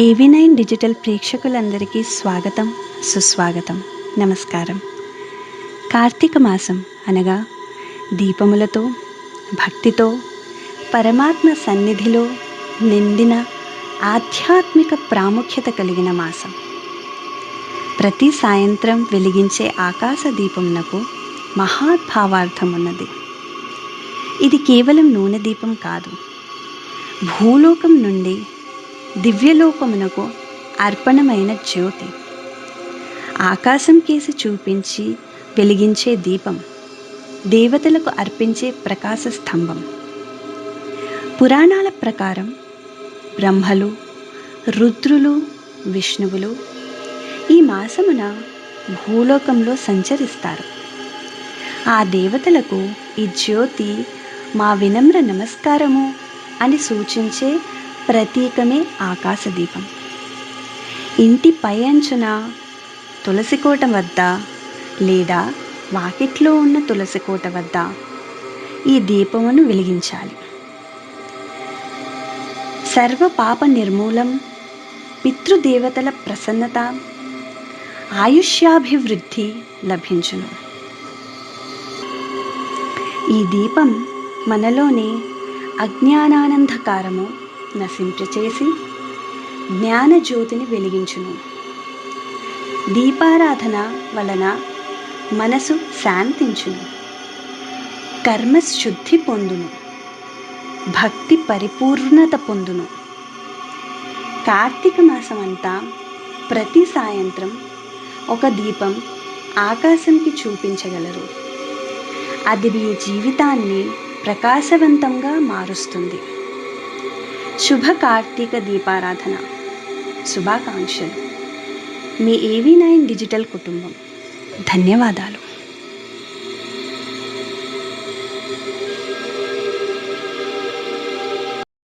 ఏవి nine digital ప్రేక్షకులందరికీ స్వాగతం సుస్వాగతం నమస్కారం. కార్తీక మాసం అనగా దీపములతో భక్తితో పరమాత్మ సన్నిధిలో నిండిన ఆధ్యాత్మిక ప్రాముఖ్యత కలిగిన మాసం. ప్రతి సాయంత్రం వెలిగించే ఆకాశ దీపమునకు మహాద్భావార్థం ఉన్నది ఇది కేవలం నూనె దీపం కాదు. భూలోకం నుండి దివ్యలోకమునకు అర్పణమైన జ్యోతి. ఆకాశం కేసి చూపించి వెలిగించే దీపం దేవతలకు అర్పించే ప్రకాశ స్తంభం. పురాణాల ప్రకారం బ్రహ్మలు రుద్రులు విష్ణువులు ఈ మాసమున భూలోకంలో సంచరిస్తారు. ఆ దేవతలకు ఈ జ్యోతి మా వినమ్ర నమస్కారము అని సూచించే ప్రతీకమే ఆకాశదీపం. ఇంటి పై అంచున తులసికోట వద్ద లేదా వాకిట్లో ఉన్న తులసికోట వద్ద ఈ దీపమును వెలిగించాలి. సర్వ పాప నిర్మూలం పితృదేవతల ప్రసన్నత ఆయుష్యాభివృద్ధి లభించును. ఈ దీపం మనలోని అజ్ఞానానందకారము నశింపచేసి జ్ఞానజ్యోతిని వెలిగించును. దీపారాధన వలన మనసు శాంతించును. కర్మశుద్ధి పొందును. భక్తి పరిపూర్ణత పొందును. కార్తీక మాసం అంతా ప్రతి సాయంత్రం ఒక దీపం ఆకాశంకి చూపించగలరు. అది మీ జీవితాన్ని ప్రకాశవంతంగా మారుస్తుంది. శుభ కార్తీక దీపారాధన. శుభాకాంక్షలు. మీ ఏవీ నైన్ డిజిటల్ కుటుంబం. ధన్యవాదాలు.